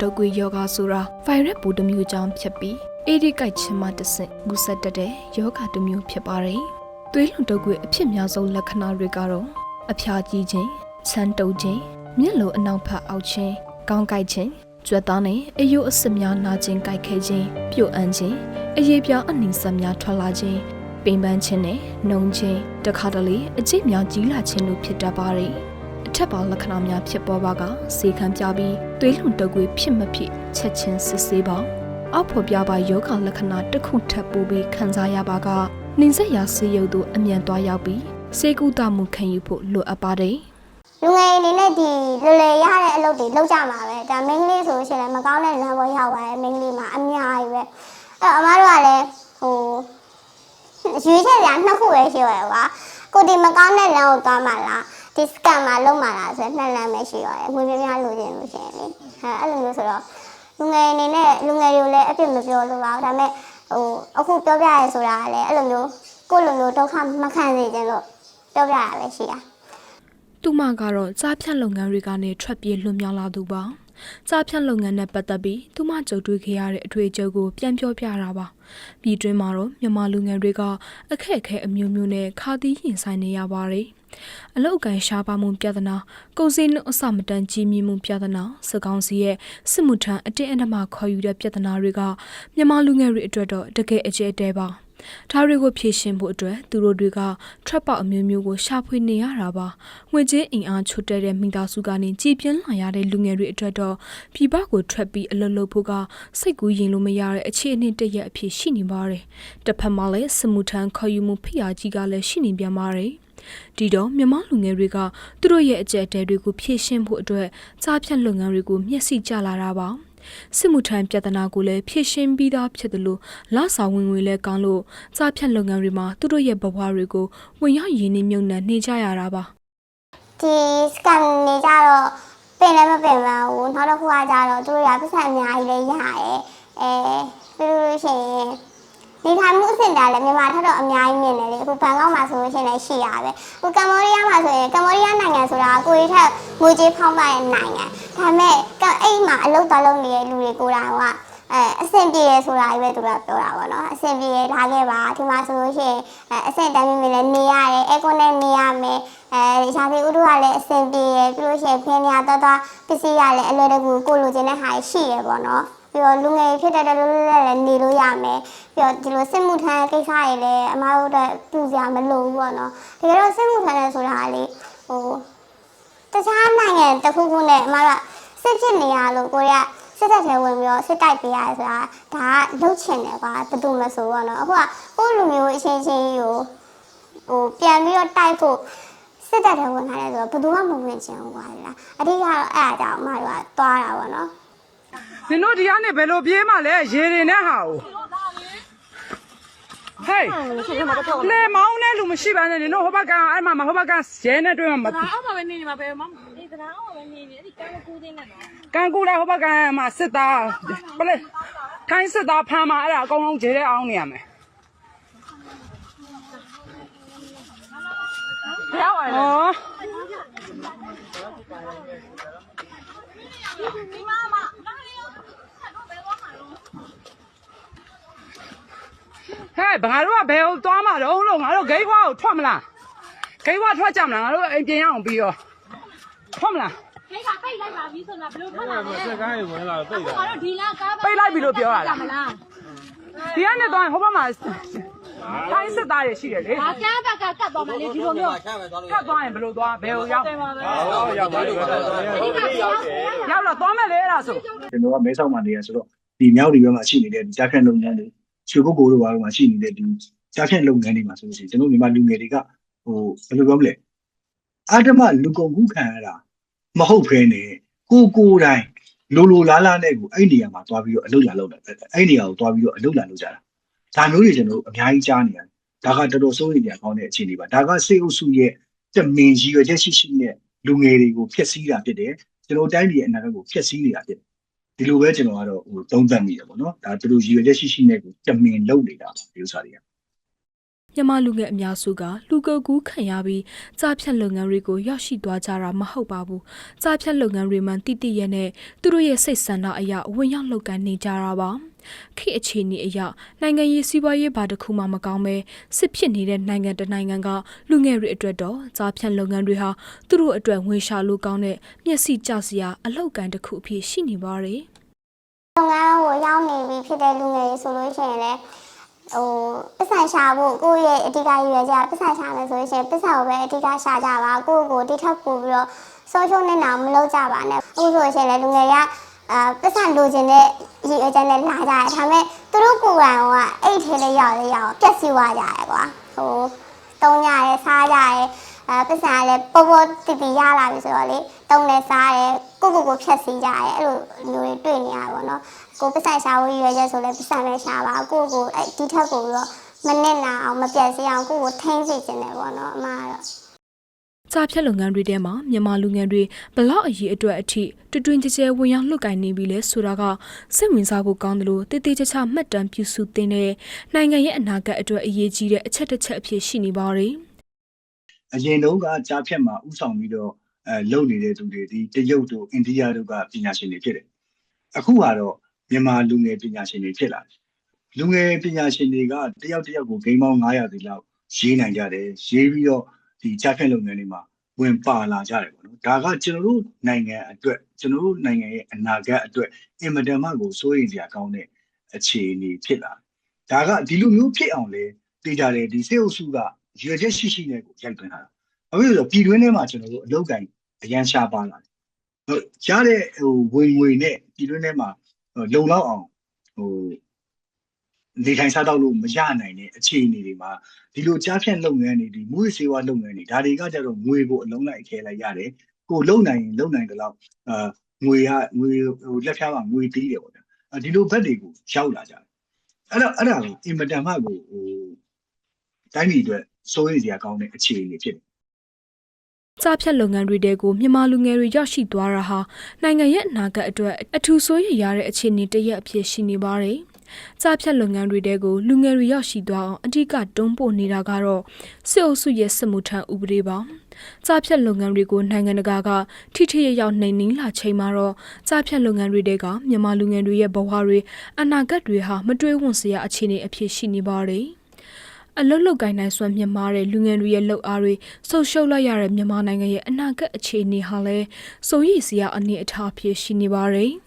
တုပ်ကွေးယောဂဆိုတာဗိုင်းရပ်ပိုးတစ်မျိုးကြောင့်ဖြစ်ပြီးအေဒီကိုက်ချင်းမှတစ်ဆင့်ကူးစက်တတ်တဲ့ယောဂတစ်မျိုးဖြစ်ပါတယ်။သွေးလွန်တုပ်ကွေးအဖြစ်များဆုံးလက္ခဏာတွေကတော့အဖျားကြီးခြင်း၊ချမ်းတုပ်ခြင်း၊မျက်လုံးအနောက်ဖက်အောက်ခြင်း၊ကောင်းကိုက်ခြင်း၊ကြွက်သားနဲ့အယိုးအဆစ်များနာခြင်းကိုက်ခဲခြင်း၊ပြုတ်အန်းခြင်း၊အရေးပြားအနှိမ့်ဆက်များထွက်လာခြင်း၊ပင်ပန်းခြင်းနဲ့နှုံခြင်းတခါတလေအကျိတ်များကြီးလာခြင်းတို့ဖြစ်တတ်ပါတယ်။အ ထက်ပါလက္ခဏာများဖြစ်ပေါ်ပါကစေခံပြပြီးသွေးလွန်တုပ်ကွေးဖြစ်မဖြစ်ချက်ချင်းစစ်ဆေးပါအောက်ဖော်ပြပါယောဂလက္ခဏာတစ်ခုထပ်ပိုးပြီးခံစားရပါကနှင်းဆက်ရာဆေးရုပ်တို့အမြန်သွားရောက်ပြီးစေကူတမှုခံယူဖို့လိုအပ်ပါတယ်လူငယ်အနေနဲ့ဒီလွယ်လွယ်ရတဲ့အလုပ်တွေလုပ်ကြမှာပဲဒါမိန်းကလေးဆိုလို့ရှိရင်လည်းမကောင်းတဲ့လမ်းပေါ်ရောက်သွားတယ်မိန်းကလေးမှာအများကြီးပဲအဲ့တော့အမားတို့ကလည်းဟိုရွေးချက်ရနှစ်ခုပဲရှိရတယ်ကွာကိုဒီမကောင်းတဲ့လမ်းကိုသွားမှလား ဒီစကန်မှာလုံးမှလားဆိုတော့နှစ်လမ်းပဲရှိရတယ်ငွေပြပြလိုချင်လို့ရှိရင်လေအဲအဲ့လိုမျိုးဆိုတော့လူငယ်အနေနဲ့လူငယ်တွေကိုလည်းအပြစ်မပြောလို့ပါဘူးဒါပေမဲ့ဟိုအခုပြောပြရဲဆိုတာကလည်းအဲ့လိုမျိုးကိုယ့်လိုမျိုးဒုက္ခမခံစေချင်လို့ပြောပြရပဲရှိတာသူမကတော့ကြားဖြတ်လုပ်ငန်းတွေကနေထွက်ပြေးလွတ်မြောက်လာသူပါကြားဖြတ်လုပ်ငန်းနဲ့ပတ်သက်ပြီးသူမကြုံတွေ့ခဲ့ရတဲ့အတွေ့အကြုံကိုပြန်ပြောပြတာပါပြည်တွင်းမှာတော့မြန်မာလူငယ်တွေကအခက်အခဲအမျိုးမျိုးနဲ့ခါသီးရင်ဆိုင်နေရပါတယ် အလောက်ကန်ရှားပါမှုပြဿနာကုန်စည်နှုန်းအစမတန်ကြီးမြင့်မှုပြဿနာစကောင်းစီရဲ့စစ်မှုထမ်းအတင်းအဓမ္မခေါ်ယူတဲ့ပြဿနာတွေကမြန်မာလူငယ်တွေအတွက်တော့တကယ်အကျဲတဲပါ ဒါတွေကိုဖြေရှင်းဖို့အတွက်သူတို့တွေကထွက်ပေါက်အမျိုးမျိုးကိုရှာဖွေနေရတာပါငွေကြေးအင်အားချို့တဲ့တဲ့မိသားစုကနေကြည်ပြင်းလာရတဲ့လူငယ်တွေအတွက်တော့ပြည်ပကိုထွက်ပြီးအလုပ်လုပ်ဖို့ကစိတ်ကူးရင်လို့မရတဲ့အခြေအနေတစ်ရက်အဖြစ်ရှိနေပါတယ်တစ်ဖက်မှာလည်းစမှုထမ်းခေါ်ယူမှုဖိအားကြီးကလည်းရှိနေပြန်ပါတယ်ဒီတော့မြန်မာလူငယ်တွေကသူတို့ရဲ့အကြက်တဲတွေကိုဖြည့်ရှင်းဖို့အတွက်စားဖြတ်လုပ်ငန်းတွေကိုမျက်စိကျလာတာပါ စစ်မှုထမ်းပြဿနာကိုလည်းဖြည့်ရှင်းပြီးသားဖြစ်တယ်လို့လဆောင်ဝင်ငွေလည်းကောင်းလို့စားဖြတ်လုပ်ငန်းတွေမှာသူတို့ရဲ့ဘဝတွေကိုဝင်ရောက်ရင်းနှီးမြုပ်နှံနေကြရတာပါဒီစကန်နေကြတော့ပင်လည်းမပင်ပါဘူးနောက်တစ်ခုကကြတော့သူတို့ရပတ်စံအများကြီးလည်းရတယ်အဲပြီးလို့ရှိရင်ဒီထိုင်မှုအဆင့်တာလည်းမြန်မာထက်တော့အများကြီးမြင်တယ်လေအခုဘန်ကောက်မှာဆိုလို့ရှိရင်လည်းရှိရပဲအခုကမ္ဘောဒီးယားမှာဆိုရင်ကမ္ဘောဒီးယားနိုင်ငံဆိုတာကိုရီးထက်ငွေကြေးဖောင်းပါတဲ့နိုင်ငံ ဒါပေမဲ့ကအဲ့မှာအလုပ်တော်လုပ်နေတဲ့လူတွေကိုယ်တိုင်ကအဲအဆင်ပြေရဆိုတာကြီးပဲသူကပြောတာပေါ့နော်အဆင်ပြေရလာခဲ့ပါဒီမှာဆိုလို့ရှိရင်အဲအဆင်တန်းမြင်မြင်လည်းနေရတယ်အဲကွန်နဲ့နေရမယ်အဲရှာသေးဥဒုကလည်းအဆင်ပြေရပြီးလို့ရှိရင်ဖင်းရတော့တော့ပစ္စည်းရလည်းအလွယ်တကူကိုလိုချင်တဲ့ဟာရှိရပေါ့နော်ပြီးတော့လူငယ်ဖြစ်တဲ့တော်တော်လေးလည်းနေလို့ရမယ်ပြီးတော့ဒီလိုစစ်မှုထမ်းကိစ္စတွေလည်းအမားတို့အတွက်ပူစရာမလိုဘူးပေါ့နော်တကယ်တော့စစ်မှုထမ်းလဲဆိုတာလေဟို တခြားနိုင်ငံတစ်ခုခုနဲ့အမားတို့စစ်ဖြစ်နေရလို့ကိုရီးယားစစ်တပ်ထဲဝင်ပြီးတော့စစ်တိုက်ပေးရတယ်ဆိုတာဒါကလှုပ်ချင်တယ်ကွာဘယ်သူမဆိုပေါ့နော်အခုကကိုယ့်လူမျိုးအချင်းချင်းကိုဟိုပြန်ပြီးတော့တိုက်ဖို့စစ်တပ်ထဲဝင်လာတယ်ဆိုတော့ဘယ်သူမှမဝင်ချင်ဘူးကွာလားအဓိကတော့အဲ့အကြောင်းအမတို့ကသွားတာပေါ့နော်နင်တို့ဒီကနေဘယ်လိုပြေးမှလဲရေတွေနဲ့ဟာကို ဟေးလေမောင်းနဲ့လူမရှိပါနဲ့နင်တို့ဟိုဘက်ကအဲ့မှာမဟိုဘက်ကရဲနဲ့တွေ့မှာမဒါအောက်မှာပဲနေနေမှာပဲမအေးဒါအောက်မှာပဲနေနေအဲ့ဒီကံကူးသေးနဲ့နော်ကန်ကူလာဟိုဘက်ကမှာစစ်သားဘယ်လဲထိုင်းစစ်သားဖမ်းမှာအဲ့ဒါအကုန်လုံးဂျေတဲ့အောင်းနေရမယ်ဘယ်ရောက်လဲဩဒီမမ ဟဲ့ဘာတို့ကဘယ်ကိုသွားမှာတော့လို့ငါတို့ဂိတ်ခွားကိုထွက်မလားဂိတ်ခွားထွက်ကြမလားငါတို့အိမ်ပြင်ရအောင်ပြီးတော့ထွက်မလားခေကပိတ်လိုက်ပါပြီဆိုတော့ဘယ်လိုထွက်လာလဲစက်ကားတွေဝင်လာတော့ပိတ်တာငါတို့ဒီလားကားပိတ်လိုက်ပြီလို့ပြောရလားမလားဒီကနေတော့ဟိုဘက်မှာထိုင်းစစ်သားတွေရှိတယ်လေဒါကန်းဘက်ကကတ်သွားမှလေဒီလိုမျိုးကတ်သွားရင်ဘယ်လိုသွားဘယ်ကိုရောက်တယ်ပါပဲဟုတ်ရောက်ပါပြီဒီကရောက်တယ်ရောက်တော့သွားမယ်လေအဲ့ဒါဆိုကျွန်တော်ကမဲဆောက်မှာနေရဆိုတော့ဒီမြောက်ဒီဘက်မှာရှိနေတဲ့ဒီကြားဖြတ်လုပ်ငန်းတွေ ရွှေကုတ်ကိုတို့ဘာလို့မှရှိနေတဲ့ဒီကြားဖြတ်လုပ်ငန်းတွေမှာဆိုလို့ရှိရင်ကျွန်တော်မြန်မာလူငယ်တွေကဟိုဘယ်လိုပြောမလဲအာတမလူကုန်ခုခံရတာမဟုတ်ဖ ೇನೆ ကိုကိုယ်တိုင်လိုလိုလားလားနဲ့ကိုအဲ့နေရာမှာသွားပြီးတော့အလုပ်လာလုပ်တာအဲ့နေရာကိုသွားပြီးတော့အလုပ်လာလုပ်ကြတာဒါမျိုးတွေကျွန်တော်တို့အများကြီးကြားနေရတယ်ဒါကတော်တော်စိုးရိမ်ကြကောင်းတဲ့အခြေအနေပါဒါကစေအုပ်စုရဲ့တမင်ကြီးရွယ်ချက်ရှိရှိနဲ့လူငယ်တွေကိုဖျက်ဆီးတာဖြစ်တယ်ကျွန်တော်တိုင်းပြည်ရဲ့အနာဂတ်ကိုဖျက်ဆီးနေတာဖြစ်တယ် ဒီလိုပဲကျွန်တော်ကတော့ဟိုသုံးသပ်မိတယ်ပေါ့နော်ဒါသူတို့ရည်ရွယ်ချက်ရှိရှိနဲ့ကိုတမင်လုပ်နေတာပါဒီဥစ္စာတွေက မြန်မာလူငယ်အများစုကလူကုန်ကူးခံရပြီးကြားဖြတ်လုပ်ငန်းတွေကိုရောက်ရှိသွားကြတာမဟုတ်ပါဘူး။ကြားဖြတ်လုပ်ငန်းတွေမှတိတိရဲ့နဲ့သူတို့ရဲ့စိတ်ဆန္ဒအရဝင်ရောက်လုပ်ကိုင်နေကြတာပါ။ခေတ်အခြေအနေအရနိုင်ငံရေးစီးပွားရေးဘာတစ်ခုမှမကောင်းပဲစစ်ဖြစ်နေတဲ့နိုင်ငံတစ်နိုင်ငံကလူငယ်တွေအတွက်တော့ကြားဖြတ်လုပ်ငန်းတွေဟာသူတို့အတွက်ဝင်ရှာလို့ကောင်းတဲ့မျက်စိကျစရာအလောက်ကန်တစ်ခုအဖြစ်ရှိနေပါတယ်။လုပ်ငန်းကိုရောက်နေပြီဖြစ်တဲ့လူငယ်တွေဆိုလို့ရှိရင်လည်း ဟိုပတ်စံရှာဖို့ကိုယ့်ရဲ့အဓိကရည်ရွယ်ချက်ကပတ်စံရှာမယ်ဆိုလို့ရှိရင်ပတ်စံကိုပဲအဓိကရှာကြပါကိုယ့်ကိုတိထပ်ပို့ပြီးတော့ဆုံးရှုံးနေတာမလုပ်ကြပါနဲ့အခုဆိုလို့ရှိရင်လည်းလူငယ်ကအာပတ်စံလိုချင်တဲ့ရည်ရွယ်ချက်နဲ့လာကြတယ်ဒါပေမဲ့သူတို့ကိုယ်တိုင်ကအဲ့ထဲလေးရောက်လေးရောက်ပြက်စီးသွားကြရကွာဟိုတုံးကြရဲစားကြရဲ အဲပတ်စံကလည်းပေါ်ပေါ်တီတီရလာပြီဆိုတော့လေတုံးလည်းစားရဲကိုကိုကိုဖြက်စီးကြရဲအဲ့လိုမျိုးတွေတွေ့နေရပါတော့ကိုပတ်စံရှာဝေးရွယ်ချက်ဆိုလဲပတ်စံပဲရှာပါကိုကိုအဲ့ဒီထက်ကိုပြီးတော့မနစ်နာအောင်မပြတ်စေအောင်ကိုကိုထိန်းစေခြင်းတယ်ပေါ့နော်အမကတော့ကြားဖြတ်လုပ်ငန်းတွေထဲမှာမြန်မာလူငယ်တွေဘလောက်အရေးအတွက်အထိတွတွင်ကြဲကြဲဝင်ရောက်လှုပ်ကိုင်နေပြီလဲဆိုတာကစိတ်ဝင်စားဖို့ကောင်းတယ်လို့တည်တည်ချာချာမှတ်တမ်းပြုစုသင့်တဲ့နိုင်ငံရဲ့အနာဂတ်အတွက်အရေးကြီးတဲ့အချက်တစ်ချက်အဖြစ်ရှိနေပါတယ် အရင်တုန်းကကြားဖြတ်မှာဥဆောင်ပြီးတော့အဲလုပ်နေတဲ့သူတွေဒီတရုတ်တို့အိန္ဒိယတို့ကပညာရှင်တွေဖြစ်တယ်အခုကတော့မြန်မာလူငယ်ပညာရှင်တွေဖြစ်လာတယ်လူငယ်ပညာရှင်တွေကတယောက်တယောက်ကိုဂိမ်းပေါင်း900တိလောက်ရေးနိုင်ကြတယ်ရေးပြီးတော့ဒီကြားဖြတ်လုပ်ငန်းတွေမှာဝင်ပါလာကြတယ်ပေါ့နော်ဒါကကျွန်တော်တို့နိုင်ငံအတွက်ကျွန်တော်တို့နိုင်ငံရဲ့အနာဂတ်အတွက်အင်မတန်မှကိုစိုးရိမ်စရာကောင်းတဲ့အခြေအနေဖြစ်လာတယ်ဒါကဒီလိုမျိုးဖြစ်အောင်လဲသိကြတယ်ဒီစေအုပ်စုက ရွေချက်ရှိရှိနဲ့ကိုရိုက်သွင်းထားတာအခုဆိုပြည်တွင်းထဲမှာကျွန်တော်တို့အလုပ်ကိုင်အရန်ရှားပါလာတယ်။ဟုတ်ရတဲ့ဟိုဝင်ငွေနဲ့ပြည်တွင်းထဲမှာဟိုလုံလောက်အောင်ဟိုနေထိုင်စားတော့လို့မရနိုင်တဲ့အခြေအနေတွေမှာဒီလိုကြားဖြတ်လုပ်ငန်းတွေဒီမူရစေဝါလုပ်ငန်းတွေဒါတွေကကြတော့ငွေကိုအလုံးလိုက်အခဲလိုက်ရတယ်။ကိုလုံနိုင်ရင်လုံနိုင်တယ်လို့အာငွေကငွေဟိုလက်ဖြားမှာငွေတီးတယ်ပေါ့ဗျာ။အဲဒီလိုဘက်တွေကိုရောက်လာကြတယ်။အဲ့တော့အဲ့ဒါကိုအင်မတန်မှကိုဟိုတိုင်းပြည်အတွက် စိုးရိမ်စရာကောင်းတဲ့အခြေအနေဖြစ်တယ်ကြားဖြတ်လုပ်ငန်းတွေတဲကိုမြန်မာလူငယ်တွေရောက်ရှိသွားတာဟာနိုင်ငံရဲ့အနာဂတ်အတွက်အထူးဆိုးရရတဲ့အခြေအနေတစ်ရက်အဖြစ်ရှိနေပါတယ်။ကြားဖြတ်လုပ်ငန်းတွေတဲကိုလူငယ်တွေရောက်ရှိသွားအောင်အဓိကတွန်းပို့နေတာကတော့စစ်အုပ်စုရဲ့စစ်မှုထမ်းဥပဒေပါ။ကြားဖြတ်လုပ်ငန်းတွေကိုနိုင်ငံတကာကထိထိရရောက်နှိမ်နင်းလာချိန်မှာတော့ကြားဖြတ်လုပ်ငန်းတွေတဲကမြန်မာလူငယ်တွေရဲ့ဘဝတွေအနာဂတ်တွေဟာမတွေးဝံ့စရာအခြေအနေအဖြစ်ရှိနေပါတယ်။ အလုတ်လုတ်ကိုင်းနိုင်စွမ်းမြင့်မားတဲ့လူငယ်တွေရဲ့လှုပ်အားတွေဆုပ်ရှုပ်လိုက်ရတဲ့မြန်မာနိုင်ငံရဲ့အနာဂတ်အခြေအနေဟာလဲစိုးရိမ်စရာအနေအထားဖြစ်ရှိနေပါတယ်။